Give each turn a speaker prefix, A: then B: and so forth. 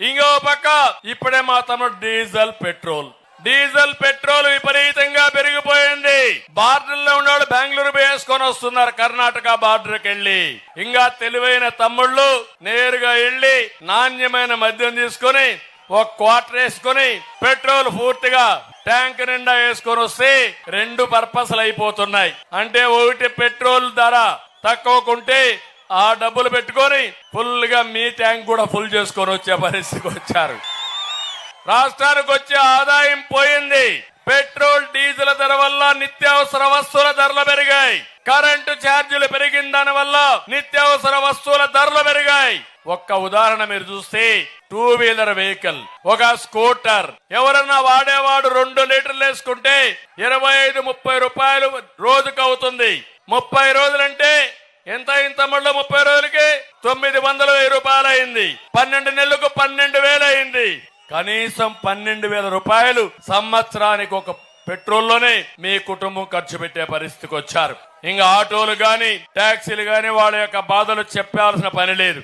A: ఇంకో పక్క ఇప్పుడే మా తమ్ముడు డీజిల్ పెట్రోల్. డీజిల్ పెట్రోల్ విపరీతంగా పెరిగిపోయింది. బార్డర్లో ఉన్నవాళ్ళు బెంగళూరు వేసుకొని వస్తున్నారు కర్ణాటక బార్డర్కి వెళ్ళి. ఇంకా తెలివైన తమ్ముళ్ళు నేరుగా వెళ్ళి నాణ్యమైన మద్యం తీసుకొని ఒక క్వార్టర్ వేసుకొని పెట్రోల్ పూర్తిగా ట్యాంక్ నిండా వేసుకొని వస్తే రెండు పర్పస్లు అయిపోతున్నాయి. అంటే ఒకటి పెట్రోల్ ధర తక్కువకుంటే ఆ డబ్బులు పెట్టుకొని ఫుల్గా మీ ట్యాంక్ కూడా ఫుల్ చేసుకొని వచ్చే పరిస్థితికి వచ్చారు. రాష్ట్రానికి వచ్చే ఆదాయం పోయింది. పెట్రోల్ డీజిల్ ధర వల్ల నిత్యావసర వస్తువుల ధరలు పెరిగాయి. కరెంటు ఛార్జీలు పెరిగిన దాని వల్ల నిత్యావసర వస్తువుల ధరలు పెరిగాయి. ఒక్క ఉదాహరణ మీరు చూస్తే టూ వీలర్ వెహికల్ ఒక స్కూటర్ ఎవరన్నా వాడేవాడు రెండు లీటర్లు వేసుకుంటే ఇరవై ఐదు ముప్పై రూపాయలు రోజుకు అవుతుంది. ముప్పై రోజులంటే ఎంత ఇంత తమ్ముళ్ళు ముప్పై రోజులకి తొమ్మిది వందల వెయ్యి రూపాయలు అయింది పన్నెండు నెలలకు పన్నెండు వేలు అయింది కనీసం పన్నెండు వేల రూపాయలు సంవత్సరానికి ఒక పెట్రోల్లోనే మీ కుటుంబం ఖర్చు పెట్టే పరిస్థితికి వచ్చారు. ఇంకా ఆటోలు గాని ట్యాక్సీలు గాని వాళ్ళ యొక్క బాధలు చెప్పాల్సిన పని లేదు.